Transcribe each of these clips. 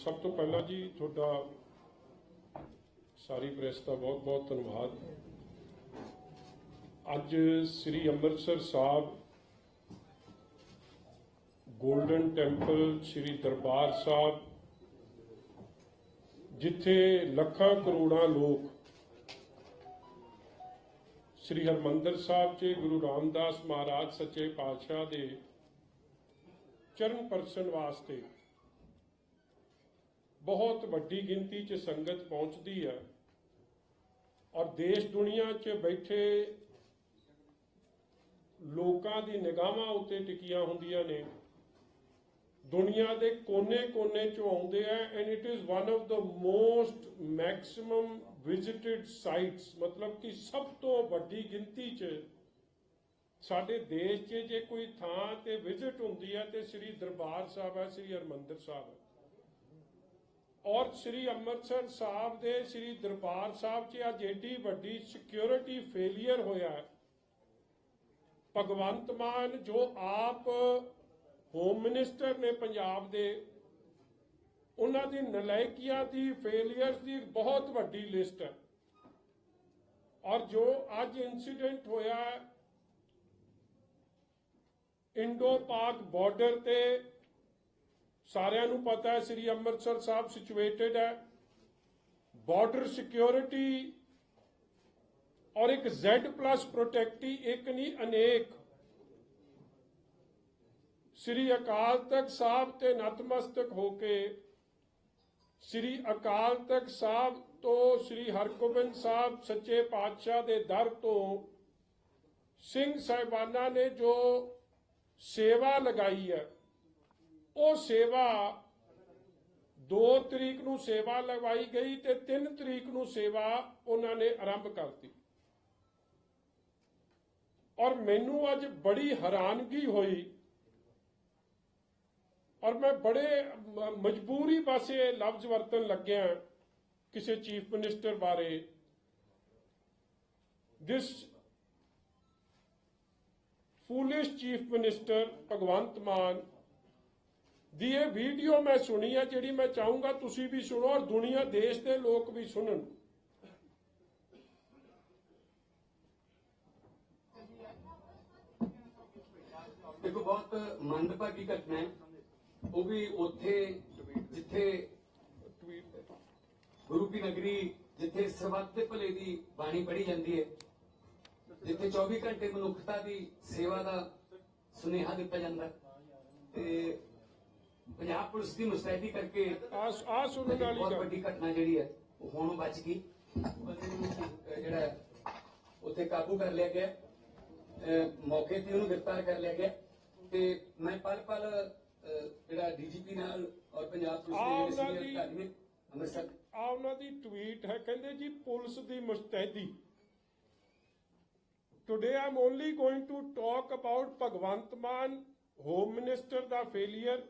ਸਭ ਤੋਂ ਪਹਿਲਾਂ ਜੀ ਤੁਹਾਡਾ ਸਾਰੀ ਪ੍ਰੈਸ ਦਾ ਬਹੁਤ ਬਹੁਤ ਧੰਨਵਾਦ। ਅੱਜ ਸ੍ਰੀ ਅੰਮ੍ਰਿਤਸਰ ਸਾਹਿਬ ਗੋਲਡਨ ਟੈਂਪਲ ਸ੍ਰੀ ਦਰਬਾਰ ਸਾਹਿਬ, ਜਿੱਥੇ ਲੱਖਾਂ ਕਰੋੜਾਂ ਲੋਕ ਸ੍ਰੀ ਹਰਮੰਦਰ ਸਾਹਿਬ 'ਚ ਗੁਰੂ ਰਾਮਦਾਸ ਮਹਾਰਾਜ ਸੱਚੇ ਪਾਤਸ਼ਾਹ ਦੇ ਚਰਨ ਪਰਸਨ ਵਾਸਤੇ ਬਹੁਤ ਵੱਡੀ ਗਿਣਤੀ 'ਚ ਸੰਗਤ ਪਹੁੰਚਦੀ ਹੈ ਔਰ ਦੇਸ਼ ਦੁਨੀਆ 'ਚ ਬੈਠੇ ਲੋਕਾਂ ਦੀ ਨਿਗਾਹਾਂ ਉੱਤੇ ਟਿਕੀਆਂ ਹੁੰਦੀਆਂ ਨੇ। ਦੁਨੀਆ ਦੇ ਕੋਨੇ-ਕੋਨੇ 'ਚੋਂ ਆਉਂਦੇ ਆ and it is one of the most maximum visited sites ਮਤਲਬ ਕਿ ਸਭ ਤੋਂ ਵੱਡੀ ਗਿਣਤੀ 'ਚ ਸਾਡੇ ਦੇਸ਼ 'ਚ ਜੇ ਕੋਈ ਥਾਂ ਤੇ ਵਿਜ਼ਿਟ ਹੁੰਦੀ ਹੈ ਤੇ ਸ੍ਰੀ ਦਰਬਾਰ ਸਾਹਿਬ ਹੈ ਸ੍ਰੀ ਹਰਮੰਦਰ ਸਾਹਿਬ ਹੈ ਔਰ ਸ੍ਰੀ ਅੰਮ੍ਰਿਤਸਰ ਸਾਹਿਬ ਦੇ ਸ੍ਰੀ ਦਰਬਾਰ ਸਾਹਿਬ 'ਚ ਅੱਜ ਏਡੀ ਵੱਡੀ ਸਿਕਿਉਰਿਟੀ ਫੇਲਿਅਰ ਹੋਇਆ ਭਗਵੰਤ ਮਾਨ ਜੋ ਆਪ ਹੋਮ ਮਿਨਿਸਟਰ ਨੇ ਪੰਜਾਬ ਦੇ, ਉਹਨਾਂ ਦੀ ਨਲਾਇਕੀਆਂ ਦੀ ਫੇਲਿਅਰਸ ਦੀ ਇੱਕ ਬਹੁਤ ਵੱਡੀ ਲਿਸਟ ਹੈ। ਔਰ ਜੋ ਅੱਜ ਇਨਸੀਡੈਂਟ ਹੋਇਆ ਇੰਡੋ ਪਾਕ ਬਾਰਡਰ ਤੇ ਸਾਰਿਆਂ ਨੂੰ ਪਤਾ ਹੈ, ਸ੍ਰੀ ਅੰਮ੍ਰਿਤਸਰ ਸਾਹਿਬ ਸਿਚੁਏਟਡ ਹੈ। ਬਾਰਡਰ ਸਿਕਿਉਰਿਟੀ ਔਰ ਇੱਕ Z+ ਪ੍ਰੋਟੈਕਟੀ ਇੱਕ ਨਹੀਂ, ਅਨੇਕ। ਸ੍ਰੀ ਅਕਾਲ ਤਖਤ ਸਾਹਿਬ ਤੇ ਨਤਮਸਤਕ ਹੋ ਕੇ ਸ੍ਰੀ ਅਕਾਲ ਤਖਤ ਸਾਹਿਬ ਤੋਂ ਸ੍ਰੀ ਹਰਗੋਬਿੰਦ ਸਾਹਿਬ ਸੱਚੇ ਪਾਤਸ਼ਾਹ ਦੇ ਦਰ ਤੋਂ ਸਿੰਘ ਸਾਹਿਬਾਨਾਂ ਨੇ ਜੋ ਸੇਵਾ ਲਗਾਈ ਹੈ ਉਹ ਸੇਵਾ 2 ਤਰੀਕ ਨੂੰ ਸੇਵਾ ਲਗਵਾਈ ਗਈ ਤੇ 3 ਤਰੀਕ ਨੂੰ ਸੇਵਾ ਉਹਨਾਂ ਨੇ ਆਰੰਭ ਕਰਤੀ। ਔਰ ਮੈਨੂੰ ਅੱਜ ਬੜੀ ਹੈਰਾਨਗੀ ਹੋਈ। ਔਰ ਮੈਂ ਬੜੇ ਮਜਬੂਰੀ ਬਸ ਲਫ਼ਜ਼ ਵਰਤਣ ਲੱਗਿਆ ਕਿਸੇ ਚੀਫ ਮਿਨਿਸਟਰ ਬਾਰੇ। This foolish chief minister Bhagwant Mann ਦੀ ਇਹ ਵੀਡੀਓ ਮੈਂ ਸੁਣੀ ਹੈ ਜਿਹੜੀ ਮੈਂ ਚਾਹੂੰਗਾ ਤੁਸੀਂ ਵੀ ਸੁਣੋ ਔਰ ਦੁਨੀਆ, ਦੇਸ਼ ਦੇ ਲੋਕ ਵੀ ਸੁਣਨ। ਦੇਖੋ, ਬਹੁਤ ਮੰਦਭਾਗੀ ਘਟਨਾ ਹੈ। ਉਹ ਵੀ ਉੱਥੇ, ਜਿੱਥੇ ਗੁਰੂ ਕੀ ਨਗਰੀ, ਜਿੱਥੇ ਸਰਬੱਤ ਦੇ ਭਲੇ ਦੀ ਬਾਣੀ ਪੜ੍ਹੀ ਜਾਂਦੀ ਹੈ, ਜਿੱਥੇ 24 ਘੰਟੇ ਮਨੁੱਖਤਾ ਦੀ ਸੇਵਾ ਦਾ ਸੁਨੇਹਾ ਦਿੱਤਾ ਜਾਂਦਾ ਤੇ ਪੰਜਾਬ ਪੁਲਿਸ ਦੀ ਮੁਸਤੈਦੀ ਕਰਕੇ ਆ ਆ ਸੁਣਨ ਵਾਲੀ ਬਹੁਤ ਵੱਡੀ ਘਟਨਾ ਜਿਹੜੀ ਹੈ ਉਹ ਹੁਣ ਬਚ ਗਈ। ਜਿਹੜਾ ਉੱਥੇ ਕਾਬੂ ਕਰ ਲਿਆ ਗਿਆ। ਮੌਕੇ ਤੇ ਉਹਨੂੰ ਗ੍ਰਿਫਤਾਰ ਕਰ ਲਿਆ ਗਿਆ। ਤੇ ਮੈਂ ਪਲ ਪਲ ਜਿਹੜਾ ਡੀਜੀਪੀ ਨਾਲ ਔਰ ਪੰਜਾਬ ਪੁਲਿਸ ਦੇ ਜਿਹੜੇ ਸੀਨੀਅਰ ਅਧਿਕਾਰੀ ਨੇ ਅੰਮ੍ਰਿਤਸਰ। ਆ ਉਹਨਾਂ ਦੀ ਟਵੀਟ ਹੈ ਕਹਿੰਦੇ ਜੀ ਪੁਲਿਸ ਦੀ ਮੁਸਤੈਦੀ। Today I'm only going to talk about Bhagwant Mann home minister the failure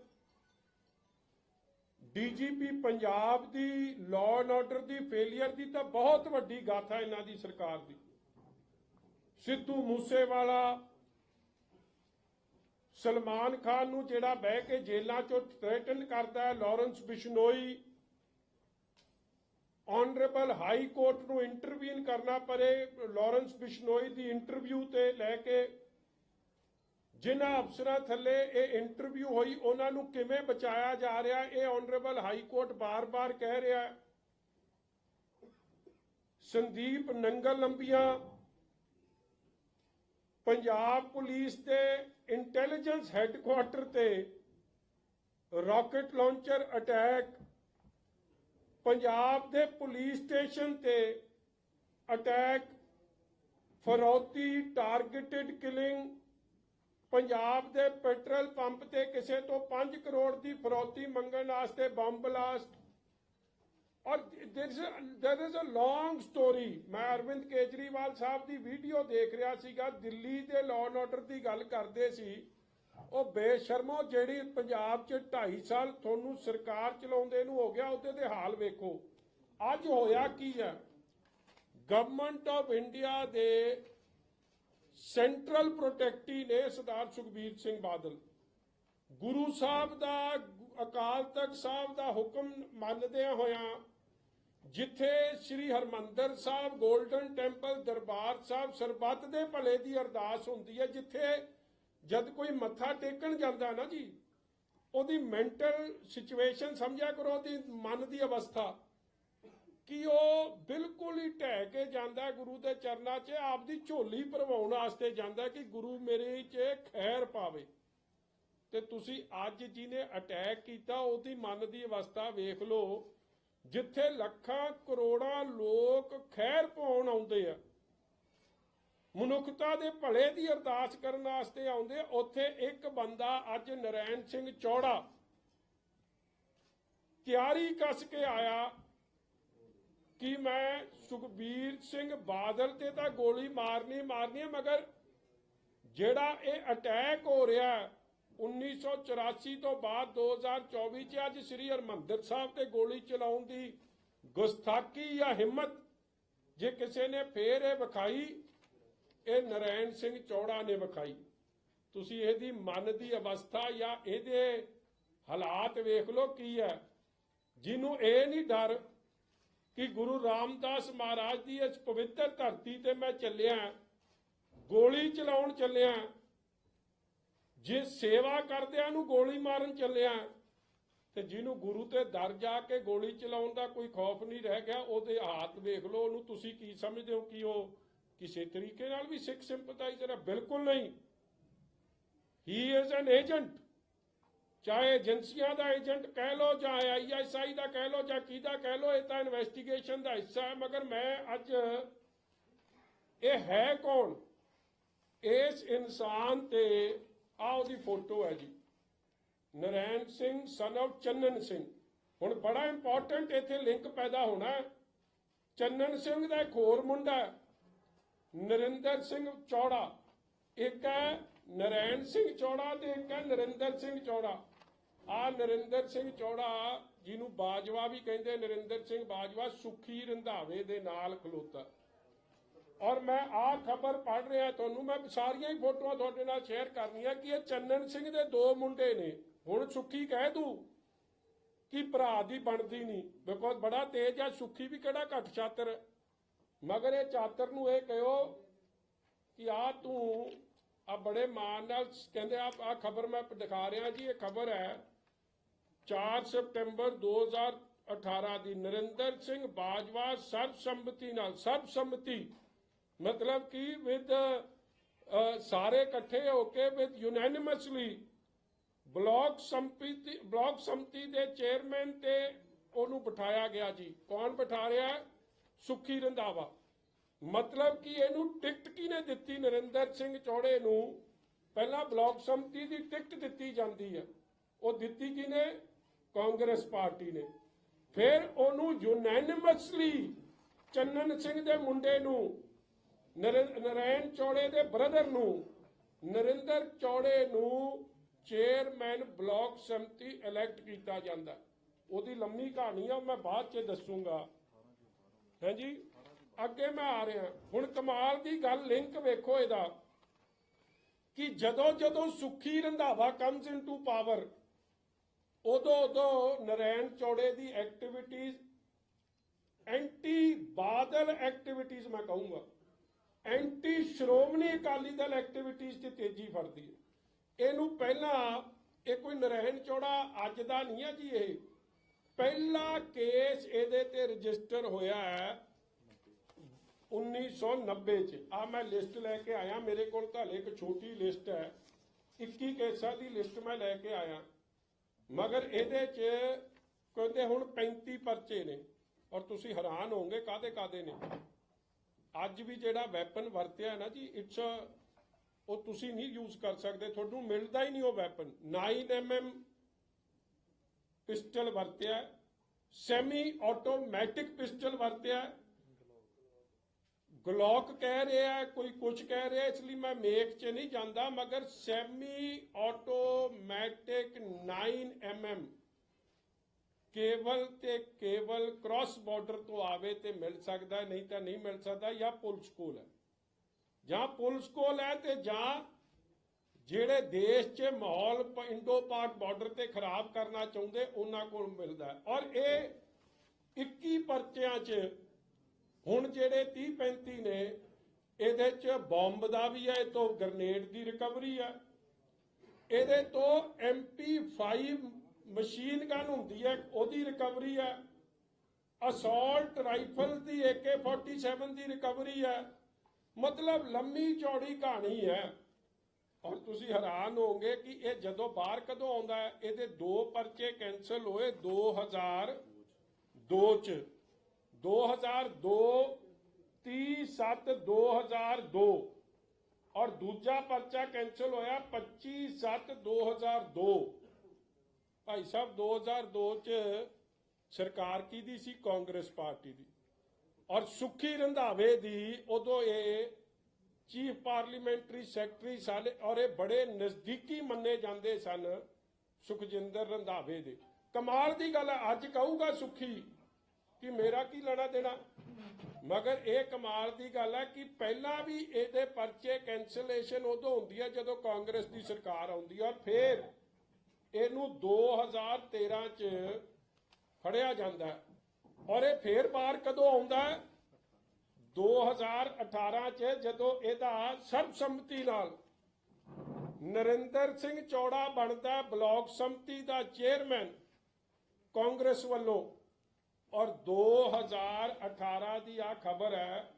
DGP Punjab ਦੀ ਲਾਅ ਐਂਡ ਆਰਡਰ ਦੀ ਫੇਲਿਅਰ ਦੀ ਤਾਂ ਬਹੁਤ ਵੱਡੀ ਗਾਥਾ ਇਹਨਾਂ ਦੀ ਸਰਕਾਰ ਦੀ। ਸਿੱਧੂ ਮੂਸੇਵਾਲਾ, ਸਲਮਾਨ ਖਾਨ ਨੂੰ ਜਿਹੜਾ ਬਹਿ ਕੇ ਜੇਲ੍ਹਾਂ ਚੋਂ ਥ੍ਰੈਟਨ ਕਰਦਾ ਹੈ, Lawrence Bishnoi honourable high court ਨੂੰ ਇੰਟਰਵੀਨ ਕਰਨਾ ਪਰੇ, ਲਾਰੈਂਸ ਬਿਸ਼ਨੋਈ ਦੀ ਇੰਟਰਵਿਊ ਤੇ ਲੈ ਕੇ ਜਿਨ੍ਹਾਂ ਅਫਸਰਾਂ ਥੱਲੇ ਇਹ ਇੰਟਰਵਿਊ ਹੋਈ, ਉਹਨਾਂ ਨੂੰ ਕਿਵੇਂ ਬਚਾਇਆ ਜਾ ਰਿਹਾ? ਇਹ ਆਨਰੇਬਲ ਹਾਈ ਕੋਰਟ ਬਾਰ-ਬਾਰ ਕਹਿ ਰਿਹਾ ਹੈ। ਸੰਦੀਪ ਨੰਗਲ ਲੰਬੀਆਂ, ਪੰਜਾਬ ਪੁਲਿਸ ਦੇ ਇੰਟੈਲੀਜੈਂਸ ਹੈੱਡਕੁਆਰਟਰ ਤੇ ਰਾਕਟ ਲਾਂਚਰ ਅਟੈਕ ਪੰਜਾਬ ਦੇ ਪੁਲਿਸ ਸਟੇਸ਼ਨ ਤੇ ਅਟੈਕ ਫਰੌਤੀ ਟਾਰਗੇਟਡ ਕਿਲਿੰਗ ਪੰਜਾਬ ਦੇ ਪੈਟਰੋਲ ਪੰਪ ਤੇ ਕਿਸੇ ਤੋਂ 5 ਕਰੋੜ ਦੀ ਫਰੌਤੀ ਮੰਗਣ ਵਾਸਤੇ ਬੰਬ ਬਲਾਸਟ। ਔਰ there is a long story ਮੈਂ ਅਰਵਿੰਦ ਕੇਜਰੀਵਾਲ ਸਾਹਿਬ ਦੀ ਵੀਡੀਓ ਦੇਖ ਰਿਹਾ ਸੀਗਾ, ਦਿੱਲੀ ਦੇ ਲਾਅ ਐਂਡ ਆਰਡਰ ਦੀ ਗੱਲ ਕਰਦੇ ਸੀ। ਉਹ ਬੇਸ਼ਰਮੋ ਜਿਹੜੀ ਪੰਜਾਬ 'ਚ 2.5 ਸਾਲ ਤੁਹਾਨੂੰ ਸਰਕਾਰ ਚਲਾਉਂਦੇ ਨੂੰ ਹੋ ਗਿਆ, ਉਹਦੇ ਦੇ ਹਾਲ ਵੇਖੋ। ਅੱਜ ਹੋਇਆ ਕੀ ਹੈ? ਗਵਰਨਮੈਂਟ ਆਫ ਇੰਡੀਆ ਦੇ ਸੈਂਟਰਲ ਪ੍ਰੋਟੈਕਟੀ ਨੇ ਸਰਦਾਰ ਸੁਖਬੀਰ ਸਿੰਘ ਬਾਦਲ ਗੁਰੂ ਸਾਹਿਬ ਦਾ ਅਕਾਲ ਤਖਤ ਸਾਹਿਬ ਦਾ ਹੁਕਮ ਮੰਨਦਿਆਂ ਹੋਇਆਂ ਜਿੱਥੇ ਸ੍ਰੀ ਹਰਮੰਦਰ ਸਾਹਿਬ 골ਡਨ ਟੈਂਪਲ, ਦਰਬਾਰ ਸਾਹਿਬ ਸਰਬੱਤ ਦੇ ਭਲੇ ਦੀ ਅਰਦਾਸ ਹੁੰਦੀ ਹੈ, ਜਿੱਥੇ ਜਦ ਕੋਈ ਮੱਥਾ ਟੇਕਣ ਜਾਂਦਾ ਨਾ ਜੀ, ਉਹਦੀ ਮੈਂਟਲ ਸਿਚੁਏਸ਼ਨ ਸਮਝਿਆ ਕਰੋ, ਉਹਦੀ ਮਨ ਦੀ ਅਵਸਥਾ। ਕਿ ਉਹ ਬਿਲਕੁਲ ਹੀ ਢਹਿ ਕੇ ਜਾਂਦਾ ਗੁਰੂ ਦੇ ਚਰਨਾਂ 'ਚ, ਆਪਦੀ ਝੋਲੀ ਭਰਵਾਉਣ ਵਾਸਤੇ ਜਾਂਦਾ ਕਿ ਗੁਰੂ ਮੇਰੇ 'ਚ ਖੈਰ ਪਾਵੇ। ਤੇ ਤੁਸੀਂ ਅੱਜ ਜਿਹਨੇ ਅਟੈਕ ਕੀਤਾ, ਉਹਦੀ ਮਨ ਦੀ ਅਵਸਥਾ ਵੇਖ ਲਓ, ਜਿੱਥੇ ਲੱਖਾਂ ਕਰੋੜਾਂ ਲੋਕ ਖੈਰ ਪਾਉਣ ਆਉਂਦੇ ਆ। ਮਨੁੱਖਤਾ ਦੇ ਭਲੇ ਦੀ ਅਰਦਾਸ ਕਰਨ ਵਾਸਤੇ ਆਉਂਦੇ ਉੱਥੇ ਇੱਕ ਬੰਦਾ ਅੱਜ ਨਰੈਣ ਸਿੰਘ ਚੌੜਾ ਤਿਆਰੀ ਕੱਸ ਕੇ ਆਇਆ ਕਿ ਮੈਂ ਸੁਖਬੀਰ ਸਿੰਘ ਬਾਦਲ ਤੇ ਤਾਂ ਗੋਲੀ ਮਾਰਨੀ ਮਾਰਨੀ ਮਗਰ ਜਿਹੜਾ ਇਹ ਅਟੈਕ ਹੋ ਰਿਹਾ ਹੈ, 1984 ਤੋਂ ਬਾਅਦ 2024 ਚ ਅੱਜ ਸ੍ਰੀ ਹਰਮੰਦਰ ਸਾਹਿਬ ਤੇ ਗੋਲੀ ਚਲਾਉਣ ਦੀ ਗੁਸਤਾਖੀ ਜਾਂ ਹਿੰਮਤ ਜੇ ਕਿਸੇ ਨੇ ਫੇਰ ਇਹ ਵਿਖਾਈ ਇਹ ਨਰੈਣ ਸਿੰਘ ਚੌੜਾ ਨੇ ਵਿਖਾਈ। ਤੁਸੀਂ ਇਹਦੀ ਮਨ ਦੀ ਅਵਸਥਾ ਜਾਂ ਇਹਦੇ ਹਾਲਾਤ ਵੇਖ ਲਓ ਕੀ ਹੈ। ਜਿਹਨੂੰ ਇਹ ਨਹੀਂ ਡਰ ਕਿ ਗੁਰੂ ਰਾਮਦਾਸ ਮਹਾਰਾਜ ਦੀ ਇਸ ਪਵਿੱਤਰ ਧਰਤੀ ਤੇ ਮੈਂ ਚੱਲਿਆ, ਗੋਲੀ ਚਲਾਉਣ ਚੱਲਿਆ, ਜੇ ਸੇਵਾ ਕਰਦਿਆਂ ਨੂੰ ਗੋਲੀ ਮਾਰਨ ਚੱਲਿਆ, ਤੇ ਜਿਹਨੂੰ ਗੁਰੂ ਤੇ ਦਰ ਜਾ ਕੇ ਗੋਲੀ ਚਲਾਉਣ ਦਾ ਕੋਈ ਖੌਫ ਨਹੀਂ ਰਹਿ ਗਿਆ, ਉਹਦੇ ਹੱਥ ਵੇਖ ਲਓ, ਉਹਨੂੰ ਤੁਸੀਂ ਕੀ ਸਮਝਦੇ ਹੋ ਕਿ ਉਹ ਕਿਸੇ ਤਰੀਕੇ ਨਾਲ ਵੀ ਸਿੱਖ ਸਿੰਪਥਾਈਜ਼ਰ ਹੈ ਬਿਲਕੁਲ ਨਹੀਂ। ਹੀ ਇਜ਼ ਐਨ ਏਜੰਟ ਚਾਹੇ ਏਜੰਸੀਆਂ ਦਾ ਏਜੰਟ ਕਹਿ ਲੋ ਜਾਂ ਆਈਐਸਆਈ ਦਾ ਕਹਿ ਲੋ ਜਾਂ ਕਿਹਦਾ ਕਹਿ ਲੋ ਇਹ ਤਾਂ ਇਨਵੈਸਟੀਗੇਸ਼ਨ ਦਾ ਹਿੱਸਾ ਹੈ। ਮਗਰ ਮੈਂ ਅੱਜ ਇਹ ਹੈ ਕੌਣ? ਇਸ ਇਨਸਾਨ ਤੇ ਆਹ ਉਹਦੀ ਫੋਟੋ ਹੈ ਜੀ। ਨਰੈਣ ਸਿੰਘ ਸਨ of ਚੰਨਨ ਸਿੰਘ। ਹੁਣ ਬੜਾ ਇੰਪੋਰਟੈਂਟ ਇੱਥੇ ਲਿੰਕ ਪੈਦਾ ਹੋਣਾ ਹੈ। ਚੰਨਨ ਸਿੰਘ ਦਾ ਇੱਕ ਹੋਰ ਮੁੰਡਾ ਨਰਿੰਦਰ ਸਿੰਘ ਚੌੜਾ। ਇੱਕ ਹੈ ਨਰੈਣ ਸਿੰਘ ਚੌੜਾ ਤੇ ਇੱਕ ਹੈ ਨਰਿੰਦਰ ਸਿੰਘ ਚੌੜਾ। ਆ ਨਰਿੰਦਰ ਸਿੰਘ ਚੌੜਾ ਜਿਹਨੂੰ ਬਾਜਵਾ ਵੀ ਕਹਿੰਦੇ ਨਰਿੰਦਰ ਸਿੰਘ ਬਾਜਵਾ ਸੁਖੀ ਰੰਧਾਵੇ ਦੇ ਨਾਲ ਖਲੋਤਾ। ਔਰ ਮੈਂ ਆਹ ਖਬਰ ਪੜ੍ਹ ਰਿਹਾ ਤੁਹਾਨੂੰ, ਮੈਂ ਸਾਰੀਆਂ ਹੀ ਫੋਟੋਆਂ ਤੁਹਾਡੇ ਨਾਲ ਸ਼ੇਅਰ ਕਰਨੀਆਂ ਕਿ ਇਹ ਚੰਨਨ ਸਿੰਘ ਦੇ ਦੋ ਮੁੰਡੇ ਨੇ। ਹੁਣ ਸੁੱਖੀ ਕਹਿ ਦੂ ਕਿ ਭਰਾ ਦੀ ਬਣਦੀ ਨਹੀਂ ਬਿਕੋਜ਼ ਬੜਾ ਤੇਜ਼ ਆ, ਸੁਖੀ ਵੀ ਕਿਹੜਾ ਘੱਟ ਛਾਤਰ? ਮਗਰ ਇਹ ਚਾਤਰ ਨੂੰ ਇਹ ਕਹਿਓ ਕਿ ਆ ਤੂੰ ਆ ਬੜੇ ਮਾਣ ਨਾਲ ਕਹਿੰਦੇ ਆ ਆ ਖਬਰ ਮੈਂ ਦਿਖਾ ਰਿਹਾ ਜੀ, ਇਹ ਖਬਰ ਹੈ 4 ਸਤੰਬਰ 2018 ਦੀ ਨਰਿੰਦਰ ਸਿੰਘ ਬਾਜਵਾ ਸਰਬਸੰਮਤੀ ਨਾਲ, ਸਰਬਸੰਮਤੀ ਮਤਲਬ ਕਿ ਵਿਦ ਸਾਰੇ ਇਕੱਠੇ ਹੋ ਕੇ with unanimously block samiti block samiti ਦੇ ਚੇਅਰਮੈਨ ਤੇ ਉਹਨੂੰ ਬਿਠਾਇਆ ਗਿਆ ਜੀ। ਕੌਣ ਬਿਠਾ ਰਿਹਾ? ਸੁਖੀ ਰੰਧਾਵਾ। ਮਤਲਬ ਕਿ ਇਹਨੂੰ ਟਿਕਟ ਕਿਹਨੇ ਦਿੱਤੀ ਨਰਿੰਦਰ ਸਿੰਘ ਚੌੜੇ ਨੂੰ? ਪਹਿਲਾਂ ਬਲਾਕ ਸੰਮਤੀ ਦੀ ਟਿਕਟ ਦਿੱਤੀ ਜਾਂਦੀ ਹੈ। ਉਹ ਦਿੱਤੀ ਕਿਨੇ ਕਾਂਗਰਸ ਪਾਰਟੀ ਨੇ। ਫਿਰ ਉਹਨੂੰ ਯੂਨੈਨਿਮਸਲੀ ਚੰਨਨ ਸਿੰਘ ਦੇ ਮੁੰਡੇ ਨੂੰ, ਨਰਿੰ- ਨਰੈਣ ਚੌੜੇ ਦੇ ਬ੍ਰਦਰ ਨੂੰ, ਨਰਿੰਦਰ ਚੌੜੇ ਨੂੰ ਚੇਅਰਮੈਨ ਬਲਾਕ ਸੰਮਤੀ ਇਲੈਕਟ ਕੀਤਾ ਜਾਂਦਾ। ਉਹਦੀ ਲੰਮੀ ਕਹਾਣੀ ਆ ਮੈਂ ਬਾਅਦ ਚ ਦੱਸੂਗਾ। ਹਾਂਜੀ ਅੱਗੇ ਮੈਂ ਆ ਰਿਹਾ। ਹੁਣ ਕਮਾਲ ਦੀ ਗੱਲ ਲਿੰਕ ਵੇਖੋ ਇਹਦਾ। ਕਿ ਜਦੋਂ ਜਦੋਂ ਸੁਖੀ ਰੰਧਾਵਾ ਕਮਸ ਇਨਟੂ ਪਾਵਰ ਉਦੋਂ ਉਦੋਂ ਨਰੈਣ ਚੌੜੇ ਦੀ ਐਕਟੀਵਿਟੀਜ਼ ਐਂਟੀ ਬਾਦਲ ਐਕਟੀਵਿਟੀਜ਼ ਮੈਂ ਕਹੂੰਗਾ। ਐਂਟੀ ਸ਼੍ਰੋਮਣੀ ਅਕਾਲੀ ਦਲ ਐਕਟੀਵਿਟੀਜ਼ 'ਚ ਤੇਜ਼ੀ ਫੜਦੀ ਹੈ। ਇਹਨੂੰ ਪਹਿਲਾਂ ਇਹ ਕੋਈ ਨਰੈਣ ਚੌੜਾ ਅੱਜ ਦਾ ਨਹੀਂ ਹੈ ਜੀ ਇਹ। ਪਹਿਲਾ ਕੇਸ ਇਹਦੇ ਤੇ ਰਜਿਸਟਰ ਹੋਇਆ ਹੈ 1990 ਚ। ਆ ਮੈਂ ਲਿਸਟ ਲੈ ਕੇ ਆਇਆ, ਮੇਰੇ ਕੋਲ ਤਾਂ ਇੱਕ ਛੋਟੀ ਲਿਸਟ ਹੈ। 21 ਕੇਸਾਂ ਦੀ ਲਿਸਟ ਮੈਂ ਲੈ ਕੇ ਆਇਆ। ਮਗਰ ਇਹਦੇ ਚ ਕਹਿੰਦੇ ਹੁਣ 35 ਪਰਚੇ ਨੇ ਔਰ ਤੁਸੀਂ ਹੈਰਾਨ ਹੋਵੋਗੇ ਕਾਦੇ ਕਾਦੇ ਨੇ। ਅੱਜ ਵੀ ਜਿਹੜਾ ਵੈਪਨ ਵਰਤਿਆ ਨਾ ਜੀ ਇਟਸ ਉਹ ਤੁਸੀਂ ਨਹੀਂ ਯੂਜ਼ ਕਰ ਸਕਦੇ, ਤੁਹਾਨੂੰ ਮਿਲਦਾ ਹੀ ਨਹੀਂ ਉਹ ਵੈਪਨ 9mm ਪਿਸਟਲ ਵਰਤਿਆ ਸੈਮੀ ਆਟੋਮੈਟਿਕ ਪਿਸਟਲ ਵਰਤਿਆ ਗਲੋਕ ਕਹਿ ਰਿਹਾ ਕੋਈ ਕੁਝ ਕਹਿ ਰਿਹਾ ਇਸ ਲਈ ਮੈਂ ਮੇਕ 'ਚ ਨਹੀਂ ਜਾਂਦਾ, ਮਗਰ ਸੈਮੀ ਆਟੋਮੈਟਿਕ 9mm ਕੇਵਲ ਤੇ ਕੇਵਲ ਕ੍ਰਾਸ ਬਾਰਡਰ ਤੋਂ ਆਵੇ ਤੇ ਮਿਲ ਸਕਦਾ ਨਹੀਂ ਤਾਂ ਨਹੀਂ ਮਿਲ ਸਕਦਾ, ਜਾਂ ਪੁਲਿਸ ਕੋਲ ਹੈ। ਜਾਂ ਪੁਲਿਸ ਕੋਲ ਹੈ ਤੇ ਜਾਂ ਜਿਹੜੇ ਦੇਸ਼ 'ਚ ਮਾਹੌਲ ਇੰਡੋ ਪਾਕ ਬਾਰਡਰ ਤੇ ਖਰਾਬ ਕਰਨਾ ਚਾਹੁੰਦੇ, ਉਹਨਾਂ ਕੋਲ ਮਿਲਦਾ ਔਰ ਇਹ 21 ਪਰਚਿਆਂ 'ਚ ਹੁਣ ਜਿਹੜੇ 30 35 ਨੇ, ਇਹਦੇ 'ਚ ਬੰਬ ਦਾ ਵੀ ਹੈ ਤੋਂ ਗ੍ਰਨੇਡ ਦੀ ਰਿਕਵਰੀ ਹੈ ਇਹਦੇ ਤੋਂ MP5 ਮਸ਼ੀਨ ਗਨ ਹੁੰਦੀ ਹੈ ਉਹਦੀ ਰਿਕਵਰੀ ਹੈ ਅਸੌਲਟ ਰਾਈਫਲ ਦੀ AK47 ਦੀ ਰਿਕਵਰੀ ਹੈ ਮਤਲਬ ਲੰਮੀ ਚੌੜੀ ਕਹਾਣੀ ਹੈ ਔਰ ਤੁਸੀਂ ਹੈਰਾਨ ਹੋਵੋਗੇ ਕਿ ਇਹ ਜਦੋਂ ਬਾਹਰ ਕਦੋਂ ਆਉਂਦਾ ਹੈ, ਇਹਦੇ ਦੋ ਪਰਚੇ ਕੈਨਸਲ ਹੋਏ 2002 ਚ। 2002 30 7 2002 ਔਰ ਦੂਜਾ ਪਰਚਾ ਕੈਨਸਲ ਹੋਇਆ 25 7 2002 ਭਾਈ ਸਾਹਿਬ 2002 ਚ ਸਰਕਾਰ ਕਿਹਦੀ ਸੀ ਕਾਂਗਰਸ ਪਾਰਟੀ ਦੀ ਔਰ ਸੁਖੀ ਰੰਧਾਵੇ ਦੀ ਉਦੋਂ ਇਹ ਚੀਫ ਪਾਰਲੀਮੈਂਟਰੀ ਸੈਕਟਰੀ ਸਨ ਔਰ ਇਹ ਬੜੇ ਨਜ਼ਦੀਕੀ ਮੰਨੇ ਜਾਂਦੇ ਸਨ ਸੁਖਜਿੰਦਰ ਰੰਧਾਵੇ ਦੇ ਕਮਾਲ ਦੀ ਗੱਲ ਹੈ ਅੱਜ ਕਹੂਗਾ ਸੁਖੀ ਕਿ ਮੇਰਾ ਕੀ ਲੈਣਾ ਦੇਣਾ? ਮਗਰ ਇਹ ਕਮਾਲ ਦੀ ਗੱਲ ਹੈ ਕਿ ਪਹਿਲਾਂ ਵੀ ਇਹਦੇ ਪਰਚੇ ਕੈਂਸਲੇਸ਼ਨ ਉਦੋਂ ਹੁੰਦੀ ਹੈ ਜਦੋਂ ਕਾਂਗਰਸ ਦੀ ਸਰਕਾਰ ਆਉਂਦੀ ਹੈ ਔਰ ਫਿਰ ਇਹਨੂੰ 2013 ਚ ਫੜਿਆ ਜਾਂਦਾ ਔਰ ਇਹ ਫੇਰ ਬਾਹਰ ਕਦੋਂ ਆਉਂਦਾ ਹੈ? 2018 ਚ ਜਦੋਂ ਇਹਦਾ ਸਰਬਸੰਮਤੀ ਨਾਲ ਨਰਿੰਦਰ ਸਿੰਘ ਚੌੜਾ ਬਣਦਾ ਬਲਾਕ ਸੰਮਤੀ ਦਾ ਚੇਅਰਮੈਨ ਕਾਂਗਰਸ ਵੱਲੋਂ। ਔਰ 2018 ਦੀ ਆ ਖਬਰ ਹੈ,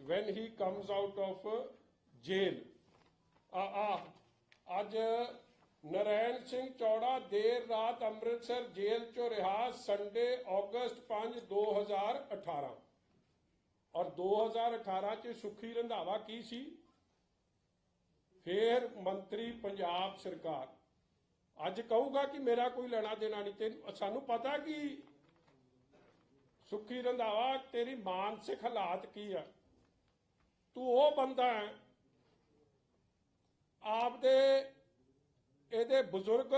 when he comes out of jail. ਆ ਆ, ਅੱਜ ਨਰੈਣ ਸਿੰਘ ਚੌੜਾ ਦੇਰ ਰਾਤ ਅੰਮ੍ਰਿਤਸਰ ਜੇਲ੍ਹ ਚੋਂ ਰਿਹਾ ਸੰਡੇ ਅਗਸਤ 5 2018 ਔਰ 2018 ਚ ਸੁਖੀ ਰੰਧਾਵਾ ਕੀ ਸੀ? ਫੇਰ ਮੰਤਰੀ ਪੰਜਾਬ ਸਰਕਾਰ। ਅੱਜ ਕਹੂਗਾ ਕਿ ਮੇਰਾ ਕੋਈ ਲੈਣਾ ਦੇਣਾ ਨਹੀਂ ਤੇ ਸਾਨੂੰ ਪਤਾ ਕਿ ਸੁਖੀ ਰੰਧਾਵਾ ਤੇਰੀ ਮਾਨਸਿਕ ਹਾਲਾਤ ਕੀ ਆ? ਤੂੰ ਉਹ ਬੰਦਾ ਹੈ, ਆਪਦੇ ਇਹਦੇ ਬਜ਼ੁਰਗ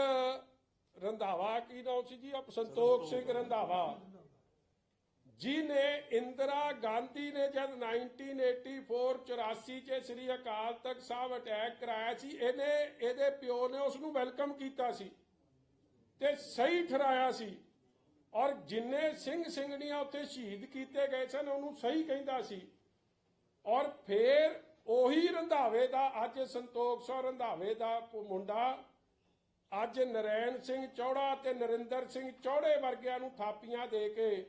ਰੰਧਾਵਾ ਕੀ ਨਾਮ ਸੀ ਜੀ? ਆਪ ਸੰਤੋਖ ਸਿੰਘ ਰੰਧਾਵਾ ਜਿਨੇ ਇੰਦਰਾ ਗਾਂਧੀ ਨੇ ਜਦ 1984 84 ਚ ਸ੍ਰੀ ਅਕਾਲ ਤਖਤ ਸਾਹਿਬ ਅਟੈਕ ਕਰਾਇਆ ਸੀ, ਇਹਨੇ, ਇਹਦੇ ਪਿਓ ਨੇ ਉਸ ਨੂੰ ਵੈਲਕਮ ਕੀਤਾ ਸੀ ਤੇ ਸਹੀ ਠਹਿਰਾਇਆ ਸੀ। ਔਰ ਜਿੰਨੇ ਸਿੰਘ ਸਿੰਘਣੀਆਂ ਉੱਥੇ ਸ਼ਹੀਦ ਕੀਤੇ ਗਏ ਸਨ, ਉਹਨੂੰ ਸਹੀ ਕਹਿੰਦਾ ਸੀ। ਔਰ ਫੇਰ ਉਹੀ ਰੰਧਾਵੇ ਦਾ, ਅੱਜ ਸੰਤੋਖ ਸੋ ਰੰਧਾਵੇ ਦਾ ਮੁੰਡਾ, ਅੱਜ ਨਰੈਣ ਸਿੰਘ ਚੌੜਾ ਤੇ ਨਰਿੰਦਰ ਸਿੰਘ ਚੌੜੇ ਵਰਗਿਆਂ ਨੂੰ ਥਾਪੀਆਂ ਦੇ ਕੇ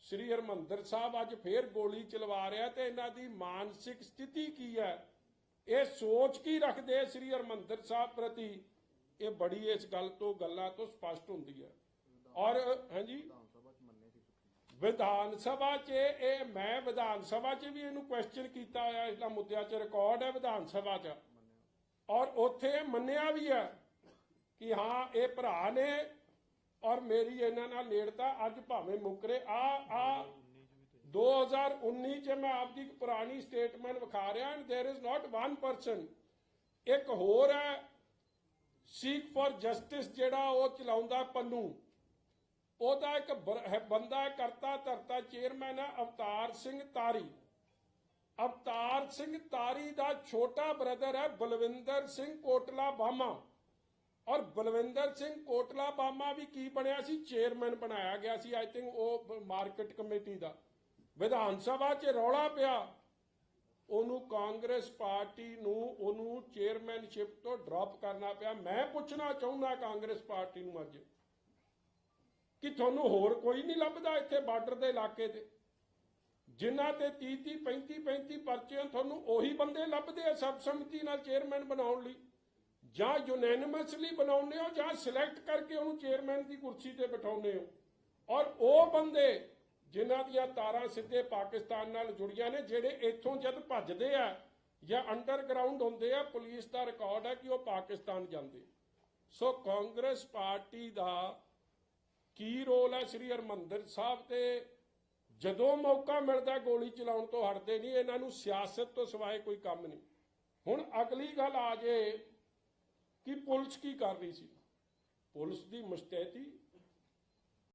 ਸ੍ਰੀ ਹਰਮੰਦਰ ਸਾਹਿਬ ਅੱਜ ਫੇਰ ਗੋਲੀ ਚਲਵਾ ਰਿਹਾ ਤੇ ਇਹਨਾਂ ਦੀ ਮਾਨਸਿਕ ਸਥਿਤੀ ਕੀ ਹੈ? ਇਹ ਸੋਚ ਕੀ ਰੱਖਦੇ ਸ੍ਰੀ ਹਰਮੰਦਰ ਸਾਹਿਬ ਪ੍ਰਤੀ? ਇਹ ਬੜੀ ਇਸ ਗੱਲ ਤੋਂ, ਗੱਲਾਂ ਤੋਂ ਸਪਸ਼ਟ ਹੁੰਦੀ ਹੈ। ਔਰ, ਹਾਂਜੀ। ਵਿਧਾਨ ਸਭਾ 'ਚ ਇਹ ਮੈਂ ਵਿਧਾਨ ਸਭਾ 'ਚ ਵੀ ਇਹਨੂੰ ਕੁਐਸਚਨ ਕੀਤਾ ਆ ਇਸ ਦਾ ਮੁੱਦਿਆਂ 'ਚ ਰਿਕਾਰਡ ਹੈ ਵਿਧਾਨ ਸਭਾ 'ਚ। ਔਰ ਉੱਥੇ ਮੰਨਿਆ ਵੀ ਹੈ ਕਿ ਹਾਂ, ਇਹ ਭਰਾ ਨੇ ਔਰ ਮੇਰੀ ਇਹਨਾਂ ਨਾਲ ਨੇੜਤਾ ਅੱਜ ਭਾਵੇਂ ਮੁਕਰੇ। ਆ ਆ 2019 ਚ ਮੈਂ ਆਪਦੀ ਇੱਕ ਪੁਰਾਣੀ ਸਟੇਟਮੈਂਟ ਵਿਖਾ ਰਿਹਾ and there is not one person ਇੱਕ ਹੋਰ ਹੈ ਸੀਕ ਫॉर ਜਸਟਿਸ ਜਿਹੜਾ ਉਹ ਚਲਾਉਂਦਾ ਪੰਨੂ। ਉਹਦਾ ਇੱਕ ਬੰਦਾ ਕਰਤਾ ਧਰਤਾ, ਚੇਅਰਮੈਨ ਹੈ, ਅਵਤਾਰ ਸਿੰਘ ਤਾਰੀ। ਅਵਤਾਰ ਸਿੰਘ ਤਾਰੀ ਦਾ ਛੋਟਾ ਬ੍ਰਦਰ ਹੈ ਬਲਵਿੰਦਰ ਸਿੰਘ ਕੋਟਲਾ ਬਾਮਾ। ਔਰ ਬਲਵਿੰਦਰ ਸਿੰਘ ਕੋਟਲਾ ਬਾਮਾ ਵੀ ਕੀ ਬਣਿਆ ਸੀ? ਚੇਅਰਮੈਨ ਬਣਾਇਆ ਗਿਆ ਸੀ ਆਈ ਥਿੰਕ ਉਹ ਮਾਰਕੀਟ ਕਮੇਟੀ ਦਾ। ਵਿਧਾਨ ਸਭਾ 'ਚ ਰੌਲਾ ਪਿਆ। ਉਹਨੂੰ ਕਾਂਗਰਸ ਪਾਰਟੀ ਨੂੰ ਉਹਨੂੰ ਚੇਅਰਮੈਨਸ਼ਿਪ ਤੋਂ ਡ੍ਰੌਪ ਕਰਨਾ ਪਿਆ। ਮੈਂ ਪੁੱਛਣਾ ਚਾਹੁੰਦਾ ਕਾਂਗਰਸ ਪਾਰਟੀ ਨੂੰ ਅੱਜ। ਕਿ ਤੁਹਾਨੂੰ ਹੋਰ ਕੋਈ ਨਹੀਂ ਲੱਭਦਾ ਇੱਥੇ ਬਾਰਡਰ ਦੇ ਇਲਾਕੇ ਤੇ। ਜਿਨ੍ਹਾਂ ਤੇ 30 30 35 35 ਪਰਚੇ ਤੁਹਾਨੂੰ ਉਹੀ ਬੰਦੇ ਲੱਭਦੇ ਆ ਸਰਬਸੰਮਤੀ ਨਾਲ ਚੇਅਰਮੈਨ ਬਣਾਉਣ ਲਈ। ਜਾਂ ਯੂਨੈਨਿਮਸਲੀ ਬਣਾਉਂਦੇ ਹੋ ਜਾਂ ਸਿਲੈਕਟ ਕਰਕੇ ਉਹਨੂੰ ਚੇਅਰਮੈਨ ਦੀ ਕੁਰਸੀ ਤੇ ਬਿਠਾਉਂਦੇ ਹੋ। ਔਰ ਉਹ ਬੰਦੇ ਜਿਨ੍ਹਾਂ ਦੀਆਂ ਤਾਰਾਂ ਸਿੱਧੇ ਪਾਕਿਸਤਾਨ ਨਾਲ ਜੁੜੀਆਂ ਨੇ, ਜਿਹੜੇ ਇੱਥੋਂ ਜਦ ਭੱਜਦੇ ਆ ਜਾਂ ਅੰਡਰਗਰਾਉਂਡ ਹੁੰਦੇ ਆ, ਪੁਲਿਸ ਦਾ ਰਿਕਾਰਡ ਹੈ ਕਿ ਉਹ ਪਾਕਿਸਤਾਨ ਜਾਂਦੇ। ਸੋ ਕਾਂਗਰਸ ਪਾਰਟੀ ਦਾ ਕੀ ਰੋਲ ਹੈ ਸ੍ਰੀ ਹਰਮੰਦਰ ਸਾਹਿਬ ਤੇ? ਜਦੋਂ ਮੌਕਾ ਮਿਲਦਾ ਗੋਲੀ ਚਲਾਉਣ ਤੋਂ ਹਟਦੇ ਨਹੀਂ, ਇਹਨਾਂ ਨੂੰ ਸਿਆਸਤ ਤੋਂ ਸਿਵਾਏ ਕੋਈ ਕੰਮ ਨਹੀਂ। ਹੁਣ ਅਗਲੀ ਗੱਲ ਆ ਜੇ ਕਿ ਪੁਲਿਸ ਕੀ ਕਰ ਰਹੀ ਸੀ? ਪੁਲਿਸ ਦੀ ਮੁਸਤੈਦੀ